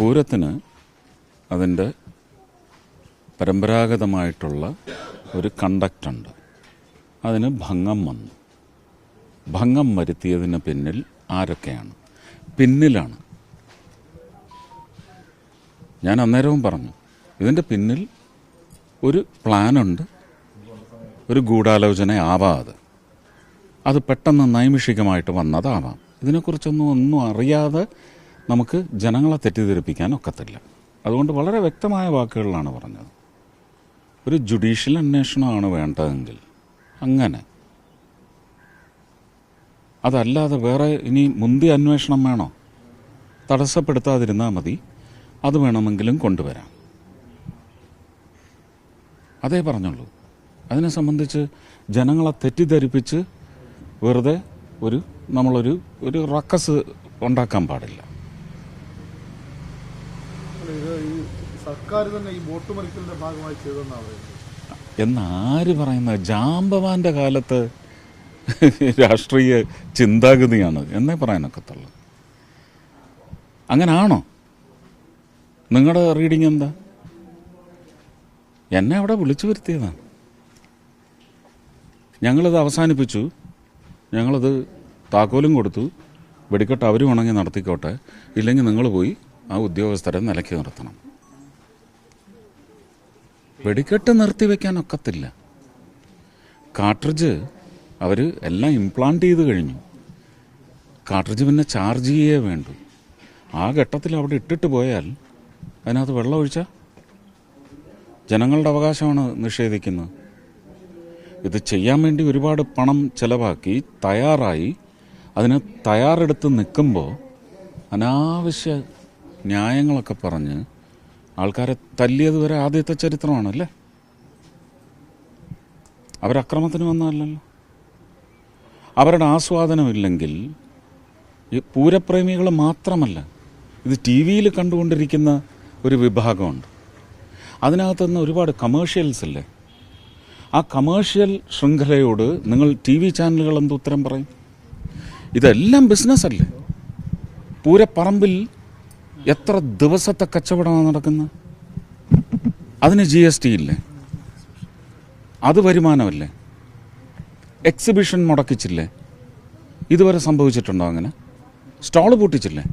പൂരത്തിന് അതിന്റെ പരമ്പരാഗതമായിട്ടുള്ള ഒരു കണ്ടക്റ്റുണ്ട് അതിന് ഭംഗം വന്നു. ഭംഗം വരുത്തിയതിന് പിന്നിൽ ആരൊക്കെയാണ്? പിന്നിലാണ്. ഞാൻ അന്നേരവും പറഞ്ഞു ഇതിന്റെ പിന്നിൽ ഒരു പ്ലാനുണ്ട് ഒരു ഗൂഢാലോചന ആവാതെ അത് പെട്ടെന്ന് നൈമിഷികമായിട്ട് വന്നതാവാം. ഇതിനെക്കുറിച്ചൊന്നും ഒന്നും അറിയാതെ നമുക്ക് ജനങ്ങളെ തെറ്റിദ്ധരിപ്പിക്കാൻ ഒക്കത്തില്ല. അതുകൊണ്ട് വളരെ വ്യക്തമായ വാക്കുകളിലാണ് പറഞ്ഞത്. ഒരു ജുഡീഷ്യൽ അന്വേഷണമാണ് വേണ്ടതെങ്കിൽ അങ്ങനെ. അതല്ലാതെ വേറെ ഇനി മുന്തിയ അന്വേഷണം വേണോ? തടസ്സപ്പെടുത്താതിരുന്നാൽ മതി. അത് വേണമെങ്കിലും കൊണ്ടുവരാം. അതേ പറഞ്ഞുള്ളൂ. അതിനെ സംബന്ധിച്ച് ജനങ്ങളെ തെറ്റിദ്ധരിപ്പിച്ച് വെറുതെ ഒരു നമ്മളൊരു ഒരു റക്കസ് ഉണ്ടാക്കാൻ പാടില്ല അല്ല, ഇത് ഈ തന്നെ ഈ ബോട്ട് ഭാഗമായി പറയുന്നത്. എന്നാര് പറയുന്നത്? ജാമ്പവാന്റെ കാലത്ത് രാഷ്ട്രീയ ചിന്താഗതിയാണ് എന്നേ പറയാനൊക്കത്തുള്ളൂ. അങ്ങനാണോ? നിങ്ങളുടെ റീഡിങ് എന്താ? എന്നെ അവിടെ വിളിച്ചു വരുത്തിയതാണ് ഞങ്ങളിത് അവസാനിപ്പിച്ചു. ഞങ്ങളത് താക്കോലും കൊടുത്തു. വെടിക്കെട്ട് അവർ ഉണങ്ങി നടത്തിക്കോട്ടെ. ഇല്ലെങ്കിൽ നിങ്ങൾ പോയി ആ ഉദ്യോഗസ്ഥരെ നിലയ്ക്ക് നിർത്തണം. വെടിക്കെട്ട് നിർത്തിവെക്കാൻ ഒക്കത്തില്ല കാട്രിഡ്ജ് അവർ എല്ലാം ഇംപ്ലാന്റ് ചെയ്ത് കഴിഞ്ഞു. കാട്രിഡ്ജ് പിന്നെ ചാർജ് ചെയ്യേ വേണ്ടു. ആ ഘട്ടത്തിൽ അവിടെ ഇട്ടിട്ട് പോയാൽ അതിനകത്ത് വെള്ളം ഒഴിച്ചാൽ ജനങ്ങളുടെ അവകാശമാണ് നിഷേധിക്കുന്നത്. ഇത് ചെയ്യാൻ വേണ്ടി ഒരുപാട് പണം ചിലവാക്കി തയ്യാറായി അതിന് തയ്യാറെടുത്ത് നിൽക്കുമ്പോൾ അനാവശ്യ ന്യായങ്ങളൊക്കെ പറഞ്ഞ് ആൾക്കാരെ തല്ലിയത് വരെ ആദ്യത്തെ ചരിത്രമാണല്ലേ? അവരക്രമത്തിന് വന്നതല്ലല്ലോ. അവരുടെ ആസ്വാദനമില്ലെങ്കിൽ ഈ പൂരപ്രേമികൾ മാത്രമല്ല ഇത് ടി വിയിൽ കണ്ടുകൊണ്ടിരിക്കുന്ന ഒരു വിഭാഗമുണ്ട്. അതിനകത്ത് നിന്ന് ഒരുപാട് കമേഴ്ഷ്യൽസ് അല്ലേ ആ കമേഴ്ഷ്യൽ ശൃംഖലയോട് നിങ്ങൾ ടി വി ചാനലുകൾ എന്ത് ഉത്തരം പറയും? ഇതെല്ലാം ബിസിനസ് അല്ലേ? പൂരപ്പറമ്പിൽ എത്ര ദിവസത്തെ കച്ചവടമാണ് നടക്കുന്നത്? അതിന് ജി എസ് ടി ഇല്ലേ? അത് വരുമാനമല്ലേ? എക്സിബിഷൻ മുടക്കിച്ചില്ലേ? ഇതുവരെ സംഭവിച്ചിട്ടുണ്ടോ അങ്ങനെ? സ്റ്റോൾ പൂട്ടിച്ചില്ലേ?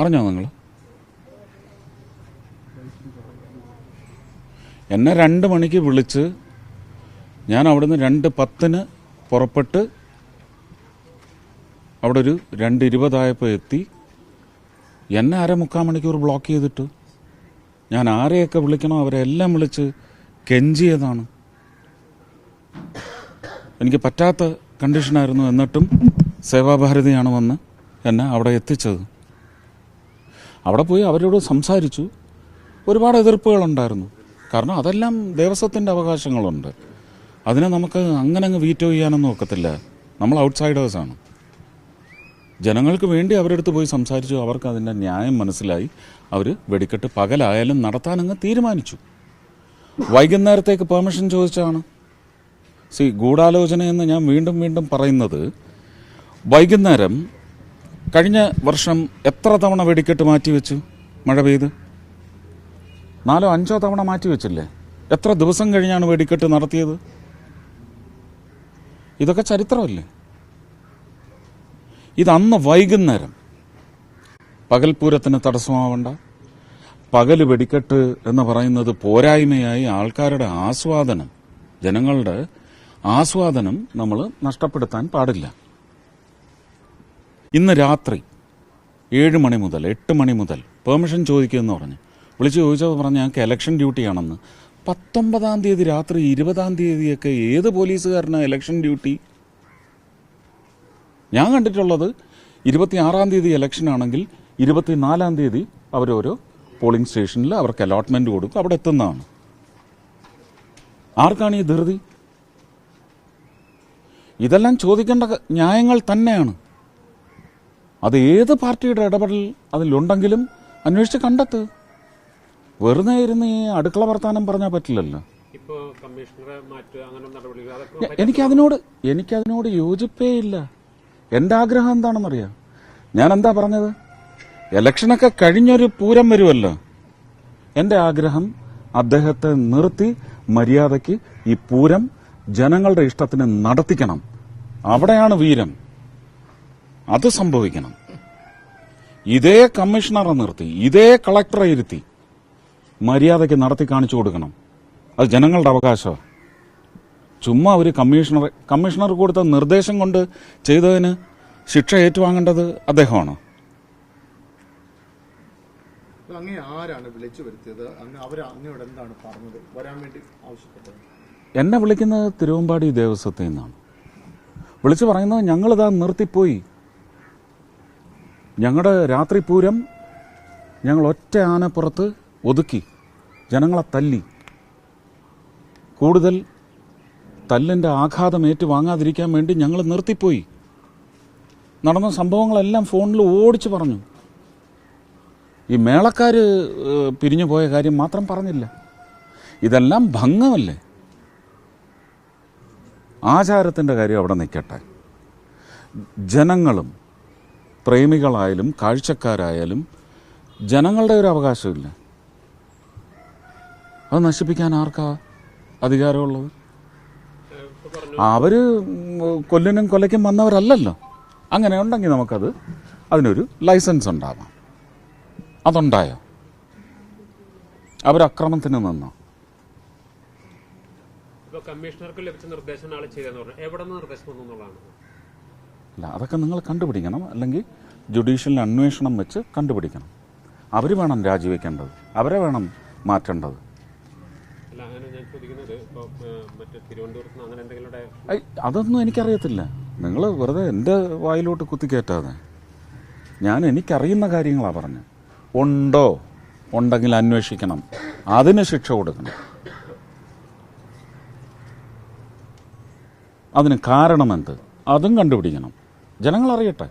അറിഞ്ഞോ നിങ്ങൾ? എന്നെ രണ്ട് മണിക്ക് വിളിച്ച് ഞാൻ അവിടുന്ന് രണ്ട് പത്തിന് പുറപ്പെട്ട് അവിടെ ഒരു രണ്ട് ഇരുപതായപ്പോൾ എത്തി. എന്നെ അര മുക്കാൽ മണിക്കൂർ ബ്ലോക്ക് ചെയ്തിട്ട്. ഞാൻ ആരെയൊക്കെ വിളിക്കണോ അവരെല്ലാം വിളിച്ച് കെഞ്ചിയതാണ് എനിക്ക് പറ്റാത്ത കണ്ടീഷനായിരുന്നു എന്നിട്ടും സേവാഭാരതിയാണ് വന്ന് എന്നെ അവിടെ എത്തിച്ചത്. അവിടെ പോയി അവരോട് സംസാരിച്ചു. ഒരുപാട് എതിർപ്പുകളുണ്ടായിരുന്നു. കാരണം അതെല്ലാം ദേവസ്വത്തിന്റെ അവകാശങ്ങളുണ്ട്. അതിനെ നമുക്ക് അങ്ങനെ അങ്ങ് വീറ്റോ ചെയ്യാനൊന്നും ഒക്കത്തില്ല. നമ്മൾ ഔട്ട്സൈഡേഴ്സാണ് ജനങ്ങൾക്ക് വേണ്ടി അവരെടുത്ത് പോയി സംസാരിച്ചു. അവർക്ക് അതിന്റെ ന്യായം മനസ്സിലായി. അവർ വെടിക്കെട്ട് പകലായാലും നടത്താനങ്ങ് തീരുമാനിച്ചു. വൈകുന്നേരത്തേക്ക് പെർമിഷൻ ചോദിച്ചാണ്. സി ഗൂഢാലോചന എന്ന് ഞാൻ വീണ്ടും വീണ്ടും പറയുന്നത് വൈകുന്നേരം കഴിഞ്ഞ വർഷം എത്ര തവണ വെടിക്കെട്ട് മാറ്റിവെച്ചു മഴ പെയ്ത്? നാലോ അഞ്ചോ തവണ മാറ്റി വെച്ചില്ലേ? എത്ര ദിവസം കഴിഞ്ഞാണ് വെടിക്കെട്ട് നടത്തിയത്? ഇതൊക്കെ ചരിത്രമല്ലേ? ഇതന്ന് വൈകുന്നേരം. പകൽപൂരത്തിന് തടസ്സമാവണ്ട. പകൽ വെടിക്കെട്ട് എന്ന് പറയുന്നത് പോരായ്മയായി ആൾക്കാരുടെ ആസ്വാദനം ജനങ്ങളുടെ ആസ്വാദനം നമ്മൾ നഷ്ടപ്പെടുത്താൻ പാടില്ല. ഇന്ന് രാത്രി ഏഴ് മണി മുതൽ എട്ട് മണി മുതൽ പെർമിഷൻ ചോദിക്കുമെന്ന് പറഞ്ഞ് വിളിച്ച് ചോദിച്ചത് പറഞ്ഞ് ഞങ്ങൾക്ക് ഇലക്ഷൻ ഡ്യൂട്ടിയാണെന്ന് പത്തൊമ്പതാം തീയതി രാത്രി ഇരുപതാം തീയതിയൊക്കെ ഏത് പോലീസുകാരനാണ് ഇലക്ഷൻ ഡ്യൂട്ടി ഞാൻ കണ്ടിട്ടുള്ളത് ഇരുപത്തിയാറാം തീയതി ഇലക്ഷൻ ആണെങ്കിൽ ഇരുപത്തിനാലാം തീയതി അവരോരോ പോളിംഗ് സ്റ്റേഷനിൽ അവർക്ക് അലോട്ട്മെന്റ് കൊടുക്കും. അവിടെ എത്തുന്നതാണ്. ആർക്കാണ് ഈ ധൃതി? ഇതെല്ലാം ചോദിക്കേണ്ട ന്യായങ്ങൾ തന്നെയാണ്. അത് ഏത് പാർട്ടിയുടെ ഇടപെടൽ അതിലുണ്ടെങ്കിലും അന്വേഷിച്ച് കണ്ടെത്ത്. വെറുതെ ഇരുന്ന് ഈ അടുക്കള വർത്താനം പറഞ്ഞാൽ പറ്റില്ലല്ലോ. എനിക്കതിനോട് എനിക്കതിനോട് യോജിപ്പേ ഇല്ല. എന്റെ ആഗ്രഹം എന്താണെന്നറിയാം? ഞാൻ എന്താ പറഞ്ഞത്? ഇലക്ഷനൊക്കെ കഴിഞ്ഞൊരു പൂരം വരുമല്ലോ എന്റെ ആഗ്രഹം അദ്ദേഹത്തെ നിർത്തി മര്യാദയ്ക്ക് ഈ പൂരം ജനങ്ങളുടെ ഇഷ്ടത്തിന് നടത്തിക്കണം. അവിടെയാണ് വീരം. അത് സംഭവിക്കണം. ഇതേ കമ്മീഷണറെ നിർത്തി ഇതേ കളക്ടറെ ഇരുത്തി മര്യാദയ്ക്ക് നടത്തി കാണിച്ചു കൊടുക്കണം. അത് ജനങ്ങളുടെ അവകാശമാണ് ചുമ്മാ ഒരു കമ്മീഷണർ കമ്മീഷണർ കൊടുത്ത നിർദ്ദേശം കൊണ്ട് ചെയ്തതിന് ശിക്ഷ ഏറ്റുവാങ്ങേണ്ടത് അദ്ദേഹമാണ്. എന്നെ വിളിക്കുന്നത് തിരുവമ്പാടി ദേവസ്വത്തിൽ നിന്നാണ്. വിളിച്ചു പറയുന്നത് ഞങ്ങളിതാ നിർത്തിപ്പോയി. ഞങ്ങളുടെ രാത്രി പൂരം ഞങ്ങൾ ഒറ്റ ആനപ്പുറത്ത് ഒതുക്കി. ജനങ്ങളെ തല്ലി. കൂടുതൽ തല്ലിന്റെ ആഘാതം ഏറ്റുവാങ്ങാതിരിക്കാൻ വേണ്ടി ഞങ്ങൾ നിർത്തിപ്പോയി. നടന്ന സംഭവങ്ങളെല്ലാം ഫോണിൽ ഓടിച്ചു പറഞ്ഞു. ഈ മേളക്കാർ പിരിഞ്ഞു പോയ കാര്യം മാത്രം പറഞ്ഞില്ല. ഇതെല്ലാം ഭംഗമല്ലേ? ആചാരത്തിന്റെ കാര്യം അവിടെ നിൽക്കട്ടെ ജനങ്ങളും പ്രേമികളായാലും കാഴ്ചക്കാരായാലും ജനങ്ങളുടെ ഒരു അവകാശമില്ല. അത് നശിപ്പിക്കാൻ ആർക്കാ അധികാരമുള്ളത്? അവർ കൊല്ലിനും കൊലയ്ക്കും വന്നവരല്ലല്ലോ. അങ്ങനെ ഉണ്ടെങ്കിൽ നമുക്കത് അതിനൊരു ലൈസൻസ് ഉണ്ടാവാം. അതുണ്ടായോ? അവരക്രമത്തിന് നിന്നോ? കമ്മീഷണർക്ക് ലഭിച്ച നിർദ്ദേശം എവിടെ നിർദ്ദേശം അല്ല അതൊക്കെ നിങ്ങൾ കണ്ടുപിടിക്കണം. അല്ലെങ്കിൽ ജുഡീഷ്യൽ അന്വേഷണം വെച്ച് കണ്ടുപിടിക്കണം. അവർ വേണം രാജിവെക്കേണ്ടത്. അവരെ വേണം മാറ്റേണ്ടത് അല്ല അങ്ങനെ ഞാൻ ചോദിക്കുന്നത് ഇപ്പൊ ഏഹ്, മറ്റേ തിരുവനന്തപുരത്ത് നിന്ന് അങ്ങനെ എന്തെങ്കിലും ഡയറക്ഷൻ ഐ, അതൊന്നും എനിക്കറിയത്തില്ല. നിങ്ങൾ വെറുതെ എന്റെ വായിലോട്ട് കുത്തിക്കയറ്റാതെ. ഞാൻ എനിക്കറിയുന്ന കാര്യങ്ങളാണ് പറഞ്ഞത് ഉണ്ടോ? ഉണ്ടെങ്കിൽ അന്വേഷിക്കണം. അതിന് ശിക്ഷ കൊടുക്കണം. അതിന് കാരണം കാരണമെന്ത്? അതും കണ്ടുപിടിക്കണം. ജനങ്ങൾ അറിയട്ടെ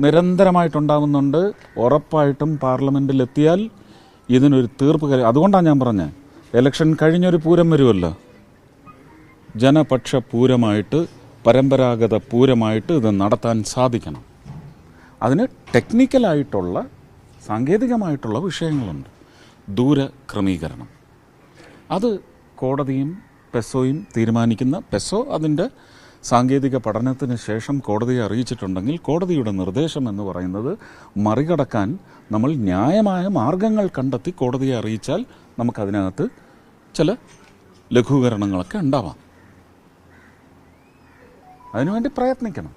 നിരന്തരമായിട്ടുണ്ടാവുന്നുണ്ട്. ഉറപ്പായിട്ടും പാർലമെന്റിൽ എത്തിയാൽ ഇതിനൊരു തീർപ്പ് കരു അതുകൊണ്ടാണ് ഞാൻ പറഞ്ഞത് ഇലക്ഷൻ കഴിഞ്ഞൊരു പൂരം വരുമല്ലോ. ജനപക്ഷ പൂരമായിട്ട് പരമ്പരാഗത പൂരമായിട്ട് ഇത് നടത്താൻ സാധിക്കണം. അതിന് ടെക്നിക്കലായിട്ടുള്ള സാങ്കേതികമായിട്ടുള്ള വിഷയങ്ങളുണ്ട്. ദൂര ക്രമീകരണം അത് കോടതിയും പെസോയും തീരുമാനിക്കുന്ന പെസോ അതിന്റെ സാങ്കേതിക പഠനത്തിന് ശേഷം കോടതിയെ അറിയിച്ചിട്ടുണ്ടെങ്കിൽ കോടതിയുടെ നിർദ്ദേശം എന്ന് പറയുന്നത് മറികടക്കാൻ നമ്മൾ ന്യായമായ മാർഗങ്ങൾ കണ്ടെത്തി കോടതിയെ അറിയിച്ചാൽ നമുക്കതിനകത്ത് ചില ലഘൂകരണങ്ങളൊക്കെ ഉണ്ടാവാം. അതിനുവേണ്ടി പ്രയത്നിക്കണം.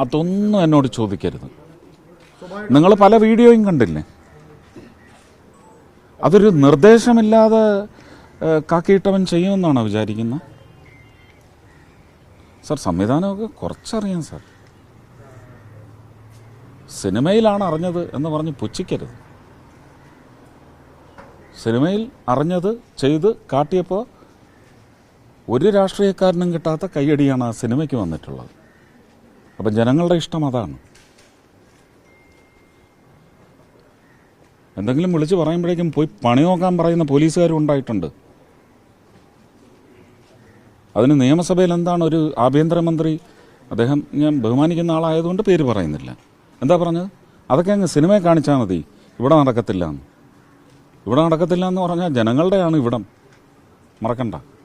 അതൊന്നും എന്നോട് ചോദിക്കരുത്. നിങ്ങൾ പല വീഡിയോയും കണ്ടില്ലേ? അതൊരു നിർദ്ദേശമില്ലാതെ കാക്കിയിട്ടവൻ ചെയ്യുമെന്നാണോ വിചാരിക്കുന്നത് സാർ സംവിധാനമൊക്കെ കുറച്ചറിയാം സാർ. സിനിമയിലാണ് അറിഞ്ഞത് എന്ന് പറഞ്ഞ് പുച്ഛിക്കരുത്. സിനിമയിൽ അറിഞ്ഞത് ചെയ്ത് കാട്ടിയപ്പോൾ ഒരു രാഷ്ട്രീയക്കാരനും കിട്ടാത്ത കൈയടിയാണ് ആ സിനിമയ്ക്ക് വന്നിട്ടുള്ളത്. അപ്പം ജനങ്ങളുടെ ഇഷ്ടം അതാണ്. എന്തെങ്കിലും വിളിച്ച് പറയുമ്പോഴേക്കും പോയി പണി നോക്കാൻ പറയുന്ന പോലീസുകാരും ഉണ്ടായിട്ടുണ്ട്. അതിന് നിയമസഭയിൽ എന്താണ് ഒരു ആഭ്യന്തരമന്ത്രി അദ്ദേഹം ഞാൻ ബഹുമാനിക്കുന്ന ആളായതുകൊണ്ട് പേര് പറയുന്നില്ല. എന്താ പറഞ്ഞത്? അതൊക്കെ അങ്ങ് സിനിമയെ കാണിച്ചാൽ മതി. ഇവിടെ നടക്കത്തില്ല എന്ന്. ഇവിടെ നടക്കത്തില്ല എന്ന് പറഞ്ഞാൽ ജനങ്ങളുടെയാണ് ഇവിടം. മറക്കണ്ട.